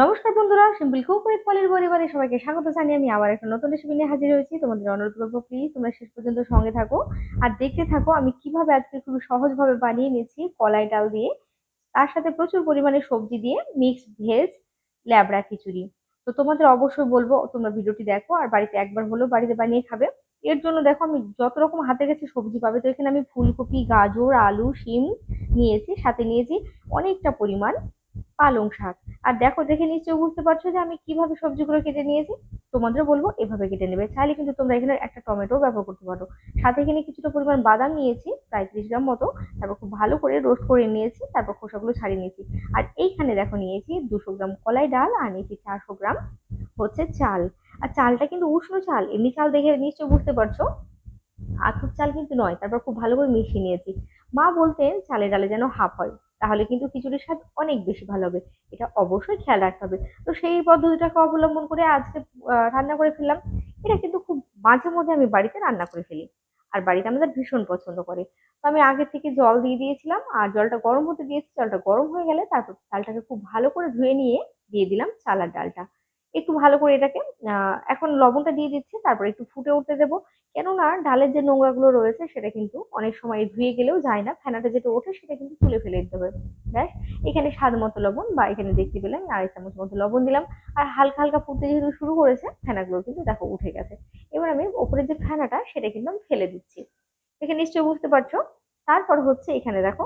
নমস্কার বন্ধুরা, simple cook with পলির পরিবারে সবাইকে স্বাগত জানিয়ে আমি আবার একটা নতুন রেসিপি নিয়ে হাজির হয়েছি। তোমাদের অনুরোধ করব প্লিজ তোমরা শেষ পর্যন্ত সঙ্গে থাকো। আর দেখতে থাকো, আমি কীভাবে আজকে খুব সহজভাবে বানিয়ে নিয়েছি কলাই ডাল দিয়ে। তার সাথে প্রচুর পরিমাণে সবজি দিয়ে মিক্সড ভেজ ল্যাবড়া খিচুড়ি। তো তোমাদের অবশ্যই বলব, তোমরা ভিডিওটি দেখো আর বাড়িতে একবার হলেও বাড়িতে বানিয়ে খাবে। এর জন্য দেখো, আমি যত রকম হাতের কাছে সবজি পাবে, তো এখানে আমি ফুলকপি, গাজর, আলু, শিম নিয়েছি। সাথে নিয়েছি অনেকটা পরিমাণ পালং শাক। আর দেখো, দেখে নিশ্চয়ই বুঝতে পারছ যে আমি কীভাবে সবজিগুলো কেটে নিয়েছি। তোমাদের বলব, এভাবে কেটে নেবে। চাইলে কিন্তু তোমরা এখানে একটা টমেটো ব্যবহার করতে পারো। সাথে এখানে কিছুটা পরিমাণ বাদাম নিয়েছি, প্রায় ত্রিশ গ্রাম মতো। তারপর খুব ভালো করে রোস্ট করে নিয়েছি, তারপর খোসাগুলো ছাড়িয়ে নিয়েছি। আর এইখানে দেখো নিয়েছি দুশো গ্রাম কলাই ডাল আর নিয়েছি চারশো গ্রাম হচ্ছে চাল। আর চালটা কিন্তু উষ্ণ চাল, এমনি চাল দেখে নিশ্চয়ই বুঝতে পারছ। আতপ চাল কিন্তু নয়, তারপর খুব ভালো করে মিশিয়ে নিয়েছি। মা বলতেন চালে ডালে যেন হাফ হয়। তাহলে কিন্তু খিচুড়ির স্বাদ অনেক বেশি ভালো হবে। এটা অবশ্যই খেয়াল রাখতে হবে। তো সেই পদ্ধতিটাকে অবলম্বন করে আজকে রান্না করে ফেললাম। এটা কিন্তু খুব মাঝে মধ্যে আমি বাড়িতে রান্না করে ফেলি। আর বাড়িতে আমাদের ভীষণ পছন্দ করে। তো আমি আগে থেকে জল দিয়ে দিয়েছিলাম আর জলটা গরম হতে দিয়েছি। জলটা গরম হয়ে গেলে তারপর চালটাকে খুব ভালো করে ধুয়ে নিয়ে দিয়ে দিলাম চালার ডালটা। একটু ভালো করে এটাকে এখন লবণটা দিয়ে দিচ্ছি, তারপর একটু ফুটে উঠতে দেবো। কেননা ডালের যে নোংরাগুলো রয়েছে, সেটা কিন্তু অনেক সময় ধুয়ে গেলেও যায় না, ফেনাটা যেটা ওঠে সেটা কিন্তু তুলে ফেলে দিতে হবে। ব্যাস, এখানে স্বাদ মতো লবণ, বা এখানে দেখতে পেলাম আড়াই চামচ মতো লবণ দিলাম। আর হালকা হালকা ফুটতে যেহেতু শুরু করেছে, ফেনাগুলো কিন্তু দেখো উঠে গেছে। এবার আমি ওপরের যে ফেনাটা, সেটা কিন্তু আমি ফেলে দিচ্ছি। দেখে নিশ্চয়ই বুঝতে পারছ? তারপর হচ্ছে এখানে দেখো,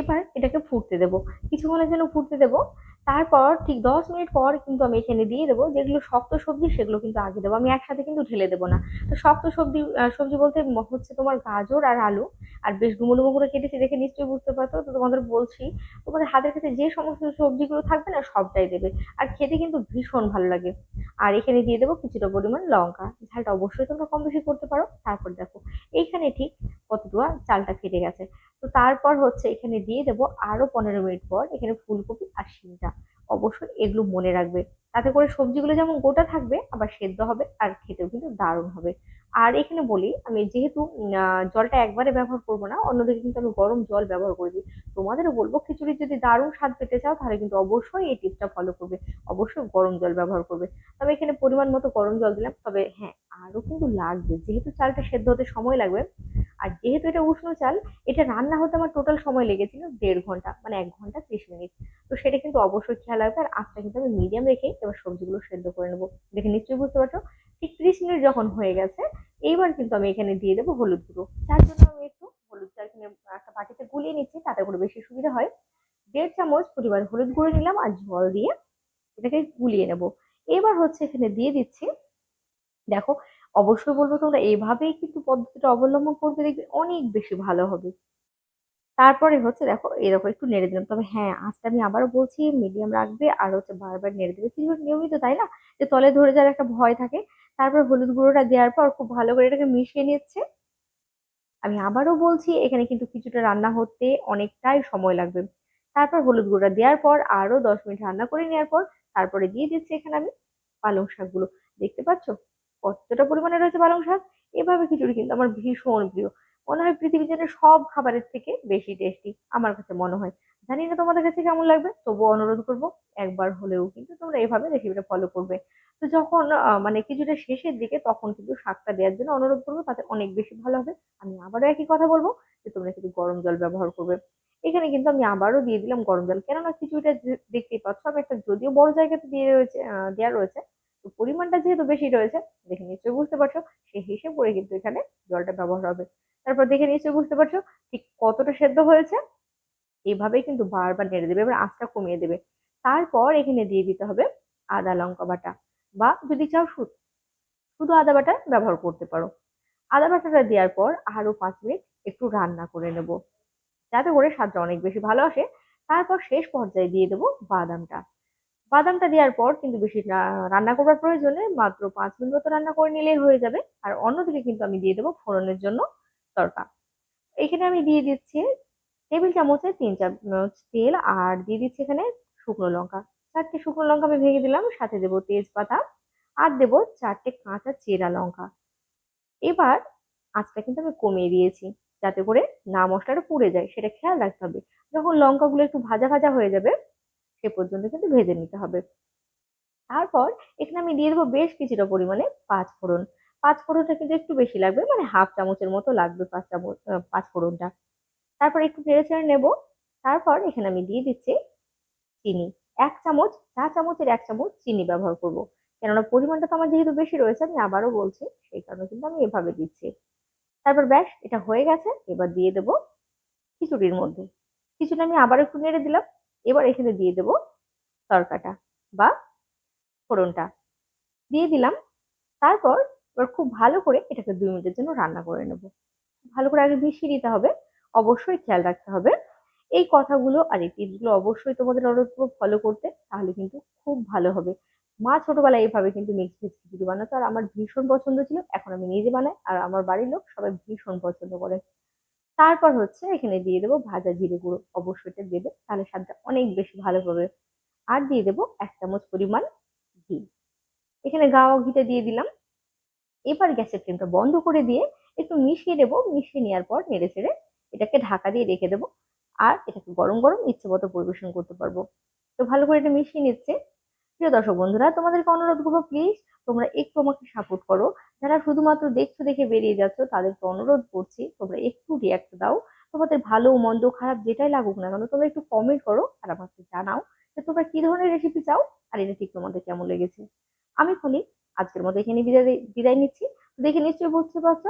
এবার এটাকে ফুটতে দেবো। কিছুক্ষণের জন্য ফুটতে দেবো। তারপর ঠিক দশ মিনিট পর কিন্তু আমি এখানে দিয়ে দেবো যেগুলো শক্ত সবজি, সেগুলো কিন্তু আগে দেবো। আমি একসাথে কিন্তু ঢেলে দেবো না। তো শক্ত সবজি সবজি বলতে হচ্ছে তোমার গাজর আর আলু। আর বেশ ডুমো করে কেটেছি দেখে নিশ্চয়ই বুঝতে পারতো তো তোমাদের বলছি, তোমাদের হাতের কাছে যে সমস্ত সবজিগুলো থাকবে না, সবটাই দেবে। আর খেতে কিন্তু ভীষণ ভালো লাগে। আর এখানে দিয়ে দেবো কিছুটা পরিমাণ লঙ্কা। ঝালটা অবশ্যই তোমরা কম বেশি করতে পারো। তারপর দেখো, এইখানে ঠিক কতটুকু চালটা ফেটে গেছে। তো তারপর হচ্ছে এখানে দিয়ে দেবো আরও পনেরো মিনিট পর এখানে ফুলকপি আর শিমটা। অবশ্যই এগুলো মনে রাখবে। তাতে করে সবজিগুলো যেমন গোটা থাকবে, আবার সেদ্ধ হবে আর খেতেও কিন্তু দারুণ হবে। আর এখানে বলি, আমি যেহেতু জলটা একবারে ব্যবহার করব না, অন্যদিকে কিন্তু আমি গরম জল ব্যবহার করে দিই। তোমাদেরও বলব, খিচুড়ির যদি দারুণ স্বাদ পেতে চাও, তাহলে কিন্তু অবশ্যই এই টিপসটা ফলো করবে। অবশ্যই গরম জল ব্যবহার করবে। তবে এখানে পরিমাণ মতো গরম জল দিলাম। তবে হ্যাঁ আরও কিন্তু লাগবে। যেহেতু চালটা সেদ্ধ হতে সময় লাগবে আর যেহেতু এটা উষ্ণ চাল, এটা রান্না হতে আমার টোটাল সময় লেগেছিল দেড় ঘণ্টা মানে এক ঘণ্টা ত্রিশ মিনিট তো সেটা কিন্তু অবশ্যই খেয়াল রাখবে। আর আঁচটা কিন্তু আমি মিডিয়াম রেখে এবার সবজিগুলো সেদ্ধ করে নেব। দেখে নিশ্চয়ই বুঝতে পারছ? ঠিক ত্রিশ মিনিট যখন হয়ে গেছে, এইবার কিন্তু আমি এখানে দিয়ে দেবো হলুদ গুঁড়ো। তার জন্য আমি একটু হলুদ চাল এখানে একটা বাটিতে গুলিয়ে নিচ্ছি, তাতে করে বেশি সুবিধা হয়। দেড় চামচ পরিমাণ হলুদ গুঁড়ো নিলাম আর জল দিয়ে এটাকে গুলিয়ে নেব। এবার হচ্ছে এখানে দিয়ে দিচ্ছি, দেখো অবশ্যই বলব তোমরা এভাবেই কিন্তু পদ্ধতিটা অবলম্বন করবে, দেখবে অনেক বেশি ভালো হবে। তারপরে হচ্ছে দেখো, এরকম একটু নেড়ে দিলাম। তবে হ্যাঁ আজকে আমি আবারও বলছি মিডিয়াম রাখবে আর হচ্ছে বারবার নেড়ে দেবে। কিন্তু নিয়মিত তাই না? যে তলে ধরে যাওয়ার একটা ভয় থাকে। তারপর হলুদ গুঁড়োটা দেওয়ার পর খুব ভালো করে এটাকে মিশিয়ে নিচ্ছে। আমি আবারও বলছি, এখানে কিন্তু কিছুটা রান্না হতে অনেকটাই সময় লাগবে। তারপর হলুদ গুঁড়োটা দেওয়ার পর আরও দশ মিনিট রান্না করে নেওয়ার পর তারপরে দিয়ে দিচ্ছি এখানে আমি পালং শাকগুলো। দেখতে পাচ্ছ? কতটা পরিমাণে রয়েছে পালং শাক? এভাবে খিচুড়ি কিন্তু আমার ভীষণ প্রিয়। মনে হয় পৃথিবী জন্য সব খাবারের থেকে বেশি টেস্টি আমার কাছে মনে হয়। জানি না তোমাদের কাছে কেমন লাগবে, তবুও অনুরোধ করব, একবার হলেও কিন্তু তোমরা এভাবে রেসিপিটা ফলো করবে। তো যখন মানে কিছুটা শেষের দিকে তখন কিন্তু শাকটা দেওয়ার জন্য অনুরোধ করব, তাতে অনেক বেশি ভালো হবে। আমি আবারও একই কথা বলব যে তোমরা কিন্তু গরম জল ব্যবহার করবে। এখানে কিন্তু আমি আবারও দিয়ে দিলাম গরম জল। কেননা খিচুড়িটা দেখতেই পাচ্ছ, আমি একটা যদিও বড় জায়গাতে দিয়ে রয়েছে দেওয়া রয়েছে তো পরিমাণটা যেহেতু বেশি রয়েছে, দেখে নিশ্চয়ই বুঝতে পারছ সেই হিসেব করে কিন্তু এখানে জলটা ব্যবহার হবে। তারপর দেখে নিশ্চয়ই বুঝতে পারছ ঠিক কতটা সেদ্ধ হয়েছে এইভাবেই কিন্তু বারবার নেড়ে দেবে, এবার আঁচটা কমিয়ে দেবে। তারপর এখানে দিয়ে দিতে হবে আদা লঙ্কা বাটা, বা যদি চাও শুধু আদা বাটা ব্যবহার করতে পারো। আদা বাটাটা দেওয়ার পর আরও পাঁচ মিনিট একটু রান্না করে নেব, যাতে করে স্বাদটা অনেক বেশি ভালো আসে। তারপর শেষ পর্যায়ে দিয়ে দেবো বাদামটা। বাদামটা দেওয়ার পর কিন্তু বেশি রান্না করবার প্রয়োজনে মাত্র পাঁচ মিনিট মতো রান্না করে নিলেই হয়ে যাবে। আর অন্যদিকে কিন্তু আমি দিয়ে দেবো ফোড়নের জন্য তরকা। এখানে আমি দিয়ে দিচ্ছি টেবিল চামচে তিন চামচ তেল আর দিয়ে দিচ্ছি এখানে শুকনো লঙ্কা। চারটে শুকনো লঙ্কা আমি ভেঙে দিলাম, সাথে দেবো তেজপাতা আর দেবো চারটে কাঁচা চেরা লঙ্কা। এবার আঁচটা কিন্তু আমি কমিয়ে দিয়েছি, যাতে করে না মশলাটা পুড়ে যায়, সেটা খেয়াল রাখতে হবে। যখন লঙ্কাগুলো একটু ভাজা ভাজা হয়ে যাবে সে পর্যন্ত কিন্তু ভেজে নিতে হবে। তারপর এখানে আমি দিয়ে দেবো বেশ কিছুটা পরিমাণে পাঁচ ফোড়ন। পাঁচ ফোড়নটা কিন্তু একটু বেশি লাগবে মানে হাফ চামচের মতো লাগবে পাঁচ চামচ পাঁচ ফোড়নটা। তারপর একটু নেড়ে চেড়ে নেব। তারপর এখানে আমি দিয়ে দিচ্ছি চিনি। এক চামচ, চা চামচের এক চামচ চিনি ব্যবহার করব। কেননা পরিমাণটা তো আমার যেহেতু বেশি রয়েছে, আমি আবারও বলছি, সেই কারণে কিন্তু আমি এভাবে দিচ্ছি। তারপর ব্যাস, এটা হয়ে গেছে, এবার দিয়ে দেব খিচুড়ির মধ্যে। খিচুড়ি আমি আবার একটু নেড়ে দিলাম। এবার এখানে দিয়ে দেব তরকাটা বা ফোড়নটা। দিয়ে দিলাম। তারপর এবার খুব ভালো করে এটাকে দুই মিনিটের জন্য রান্না করে নেব। ভালো করে আগে মিশিয়ে দিতে হবে। অবশ্যই খেয়াল রাখতে হবে। এই কথাগুলো আর এই টিপসগুলো অবশ্যই তোমাদের অনুরোধ ফলো করতে, তাহলে কিন্তু খুব ভালো হবে। মা ছোটবেলায় এইভাবে কিন্তু মিক্স ভেজ খিচুড়ি বানাতো, আর আমার ভীষণ পছন্দ ছিল। এখন আমি নিজে বানাই, আর আমার বাড়ির লোক সবাই ভীষণ পছন্দ করে। তারপর হচ্ছে এখানে দিয়ে দেবো ভাজা জিরে গুঁড়ো। অবশ্যই এটা দেবে, তাহলে স্বাদটা অনেক বেশি ভালো হবে। আর দিয়ে দেবো এক চামচ পরিমাণ ঘি। এখানে গাওয়া ঘিটা দিয়ে দিলাম। এবার গ্যাসের ফ্লেমটা বন্ধ করে দিয়ে একটু মিশিয়ে দেবো। মিশিয়ে নেওয়ার পর নেড়ে চেড়ে এটাকে ঢাকা দিয়ে রেখে দেবো। আর এটাকে গরম গরম ইচ্ছে মতো পরিবেশন করতে পারব। তো ভালো করে এটা মিশিয়ে নিচ্ছে। প্রিয় দর্শক বন্ধুরা, তোমাদেরকে অনুরোধ করব প্লিজ তোমরা একটু আমাকে সাপোর্ট করো। যারা শুধুমাত্র দেখছ দেখে বেরিয়ে যাচ্ছ, তাদেরকে অনুরোধ করছি, তোমরা একটু রিয়াক্ট দাও। তোমাদের ভালো, মন্দ, খারাপ যেটাই লাগুক না কেন, তোমরা একটু কমেন্ট করো আর আমাকে জানাও যে তোমরা কি ধরনের রেসিপি চাও আর এটা ঠিক তোমাদের কেমন লেগেছে। আমি ফলে আজকের মতো এখানে বিদায় বিদায় নিচ্ছি। দেখে নিশ্চয়ই বুঝতে পারছ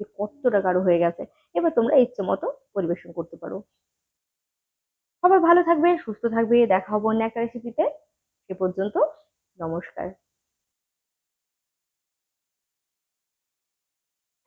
যে কতটা গাঢ় হয়ে গেছে। এবার তোমরা ইচ্ছে মতো পরিবেশন করতে পারো। সবাই ভালো থাকবে, সুস্থ থাকবে। দেখা হব অন্য একটা রেসিপিতে সে পর্যন্ত নমস্কার।